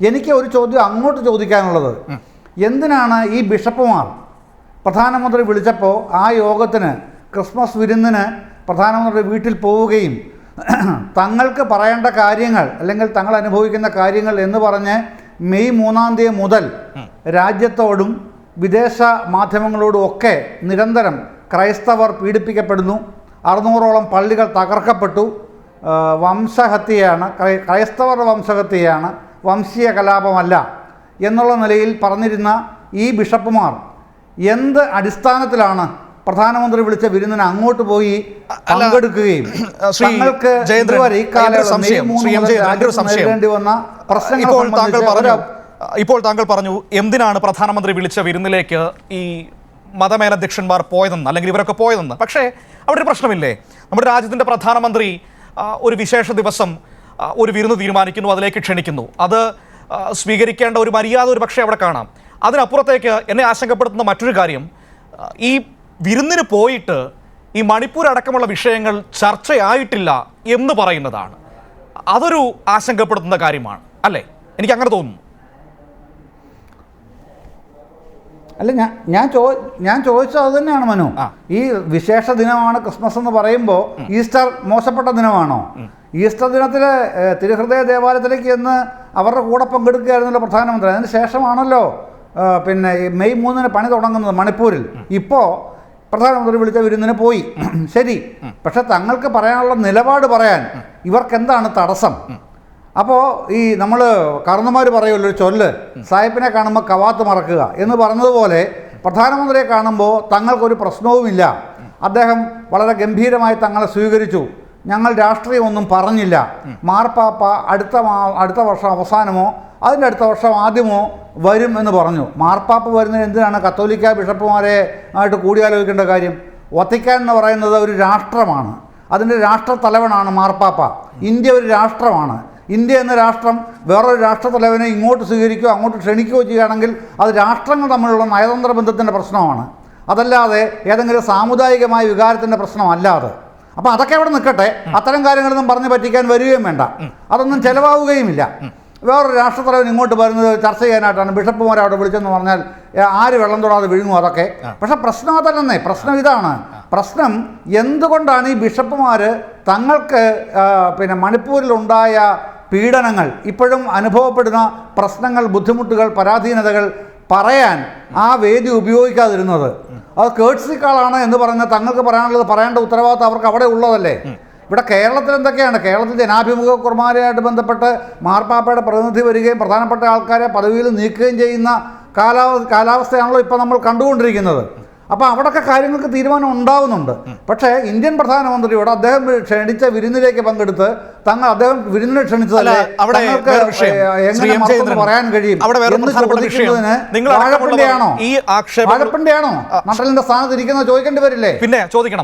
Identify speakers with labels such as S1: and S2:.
S1: എനിക്ക് ഒരു ചോദ്യം അങ്ങോട്ട് ചോദിക്കാനുള്ളത്. എന്തിനാണ് ഈ ബിഷപ്പുമാർ പ്രധാനമന്ത്രി വിളിച്ചപ്പോൾ ആ യോഗത്തിന് ക്രിസ്മസ് വിരുന്നിന് പ്രധാനമന്ത്രി വീട്ടിൽ പോവുകയും തങ്ങൾക്ക് പറയേണ്ട കാര്യങ്ങൾ അല്ലെങ്കിൽ തങ്ങൾ അനുഭവിക്കുന്ന കാര്യങ്ങൾ എന്ന് പറഞ്ഞ് മെയ് മൂന്നാം തീയതി മുതൽ രാജ്യത്തോടും വിദേശ മാധ്യമങ്ങളോടും ഒക്കെ നിരന്തരം ക്രൈസ്തവർ പീഡിപ്പിക്കപ്പെടുന്നു. അറുന്നൂറോളം പള്ളികൾ തകർക്കപ്പെട്ടു. വംശഹത്യയാണ് ക്രൈ- ക്രൈസ്തവരുടെ വംശഹത്യയാണ്. വംശീയ കലാപമല്ല എന്നുള്ള നിലയിൽ പറഞ്ഞിരുന്ന ഈ ബിഷപ്പുമാർ എന്ത് അടിസ്ഥാനത്തിലാണ് പ്രധാനമന്ത്രി വിളിച്ച വിരുന്നിന് അങ്ങോട്ട് പോയി പങ്കെടുക്കുകയും? തങ്ങൾക്ക് ഇതുവരെ. നേരിടേണ്ടി വന്ന പ്രശ്നങ്ങൾ
S2: ഇപ്പോൾ താങ്കൾ പറഞ്ഞു എന്തിനാണ് പ്രധാനമന്ത്രി വിളിച്ച വിരുന്നിലേക്ക് ഈ മതമേലധ്യക്ഷന്മാർ പോയതെന്ന് അല്ലെങ്കിൽ ഇവരൊക്കെ പോയതെന്ന്? പക്ഷേ അവിടെ ഒരു പ്രശ്നമില്ലേ? നമ്മുടെ രാജ്യത്തിന്റെ പ്രധാനമന്ത്രി ഒരു വിശേഷ ദിവസം ഒരു വിരുന്ന് തീരുമാനിക്കുന്നു അതിലേക്ക് ക്ഷണിക്കുന്നു. അത് സ്വീകരിക്കേണ്ട ഒരു മര്യാദ ഒരു പക്ഷേ അവിടെ കാണാം. അതിനപ്പുറത്തേക്ക് എന്നെ ആശങ്കപ്പെടുത്തുന്ന മറ്റൊരു കാര്യം ഈ വിരുന്നിന് പോയിട്ട് ഈ മണിപ്പൂർ അടക്കമുള്ള വിഷയങ്ങൾ ചർച്ചയായിട്ടില്ല എന്ന് പറയുന്നതാണ്. അതൊരു ആശങ്കപ്പെടുത്തുന്ന കാര്യമാണ് അല്ലേ? എനിക്ക് അങ്ങനെ തോന്നുന്നു.
S1: അല്ല ഞാൻ ഞാൻ ചോ ഞാൻ ചോദിച്ചത് അത് തന്നെയാണ് മനു. ഈ വിശേഷ ദിനമാണ് ക്രിസ്മസ് എന്ന് പറയുമ്പോൾ ഈസ്റ്റർ മോശപ്പെട്ട ദിനമാണോ? ഈസ്റ്റർ ദിനത്തിൽ തിരുഹൃദയ ദേവാലയത്തിലേക്ക് എന്ന് അവരുടെ കൂടെ പങ്കെടുക്കുകയായിരുന്നല്ലോ പ്രധാനമന്ത്രി. അതിന് ശേഷമാണല്ലോ പിന്നെ മെയ് മൂന്നിന് പണി തുടങ്ങുന്നത് മണിപ്പൂരിൽ. ഇപ്പോൾ പ്രധാനമന്ത്രി വിളിച്ച വിരുന്നിന് പോയി. ശരി. പക്ഷെ തങ്ങൾക്ക് പറയാനുള്ള നിലപാട് പറയാൻ ഇവർക്ക് എന്താണ് തടസ്സം? അപ്പോൾ ഈ നമ്മൾ കർണന്മാർ പറയുമല്ലോ ഒരു ചൊല്ല് സാഹിബിനെ കാണുമ്പോൾ കവാത്ത് മറക്കുക എന്ന് പറഞ്ഞതുപോലെ പ്രധാനമന്ത്രിയെ കാണുമ്പോൾ തങ്ങൾക്കൊരു പ്രശ്നവുമില്ല. അദ്ദേഹം വളരെ ഗംഭീരമായി തങ്ങളെ സ്വീകരിച്ചു. ഞങ്ങൾ രാഷ്ട്രീയമൊന്നും പറഞ്ഞില്ല. മാർപ്പാപ്പ അടുത്ത അടുത്ത വർഷം അവസാനമോ അതിന്റെ അടുത്ത വർഷം ആദ്യമോ വരും എന്ന് പറഞ്ഞു. മാർപ്പാപ്പ വരുന്നതിന് എന്തിനാണ്? കത്തോലിക്ക ബിഷപ്പുമാരെ ആയിട്ട് കൂടിയാലോചിക്കേണ്ട കാര്യം? വത്തിക്കാൻ എന്ന് പറയുന്നത് ഒരു രാഷ്ട്രമാണ്. അതിന്റെ രാഷ്ട്ര തലവനാണ് മാർപ്പാപ്പ. ഇന്ത്യ ഒരു രാഷ്ട്രമാണ്. ഇന്ത്യ എന്ന രാഷ്ട്രം വേറൊരു രാഷ്ട്രത്തലവനെ ഇങ്ങോട്ട് സ്വീകരിക്കുകയോ അങ്ങോട്ട് ക്ഷണിക്കുകയോ ചെയ്യുകയാണെങ്കിൽ അത് രാഷ്ട്രങ്ങൾ തമ്മിലുള്ള നയതന്ത്ര ബന്ധത്തിന്റെ പ്രശ്നമാണ്. അതല്ലാതെ ഏതെങ്കിലും സാമുദായികമായ വികാരത്തിന്റെ പ്രശ്നമല്ലാതെ അപ്പം അതൊക്കെ അവിടെ നിൽക്കട്ടെ. അത്തരം കാര്യങ്ങളൊന്നും പറഞ്ഞ് പറ്റിക്കാൻ വരികയും വേണ്ട. അതൊന്നും ചിലവാവുകയുമില്ല വേറൊരു രാഷ്ട്രത്തലവൻ ഇങ്ങോട്ട് വരുന്നത് ചർച്ച ചെയ്യാനായിട്ടാണ് ബിഷപ്പുമാരെ അവിടെ വിളിച്ചെന്ന് പറഞ്ഞാൽ ആര് വെള്ളം തൊടാതെ വിഴുങ്ങും അതൊക്കെ? പക്ഷെ പ്രശ്നം അതല്ലെന്നേ. പ്രശ്നം ഇതാണ്. പ്രശ്നം എന്തുകൊണ്ടാണ് ഈ ബിഷപ്പുമാർ തങ്ങൾക്ക് പിന്നെ മണിപ്പൂരിലുണ്ടായ പീഡനങ്ങൾ ഇപ്പോഴും അനുഭവപ്പെടുന്ന പ്രശ്നങ്ങൾ ബുദ്ധിമുട്ടുകൾ പരാധീനതകൾ പറയാൻ ആ വേദി ഉപയോഗിക്കാതിരുന്നത്? അത് കേട്സിക്കാളാണ് കാളാണ് എന്ന് പറഞ്ഞാൽ തങ്ങൾക്ക് പറയാനുള്ളത് പറയേണ്ട ഉത്തരവാദിത്വം അവർക്ക് അവിടെ ഉള്ളതല്ലേ? ഇവിടെ കേരളത്തിൽ എന്തൊക്കെയാണ്? കേരളത്തിൽ ജനാഭിമുഖ കുർബാനയായിട്ട് ബന്ധപ്പെട്ട് മാർപ്പാപ്പയുടെ പ്രതിനിധി വരികയും പ്രധാനപ്പെട്ട ആൾക്കാരെ പദവിയിൽ നീക്കുകയും ചെയ്യുന്ന കാലാവ കാലാവസ്ഥയാണല്ലോ ഇപ്പോൾ നമ്മൾ കണ്ടുകൊണ്ടിരിക്കുന്നത്. അപ്പോൾ അവിടെയൊക്കെ കാര്യങ്ങൾക്ക് തീരുമാനം ഉണ്ടാവുന്നുണ്ട്. പക്ഷേ ഇന്ത്യൻ പ്രധാനമന്ത്രിയോട് അദ്ദേഹം ക്ഷണിച്ച വിരുന്നിലേക്ക് പങ്കെടുത്ത് തങ്ങൾ അദ്ദേഹം വിരുന്നിനെ ക്ഷണിച്ചതല്ലേ? എങ്ങനെ പറയാൻ കഴിയും? എന്ന് ചോദിക്കുന്നതിന് വാഴപ്പിണ്ടിയാണോ? വാഴപ്പിണ്ടിയാണോ? നട്ടലിന്റെ സ്ഥാനത്ത് ഇരിക്കുന്നത് ചോദിക്കേണ്ടി വരില്ലേ?
S2: പിന്നെ ചോദിക്കണം.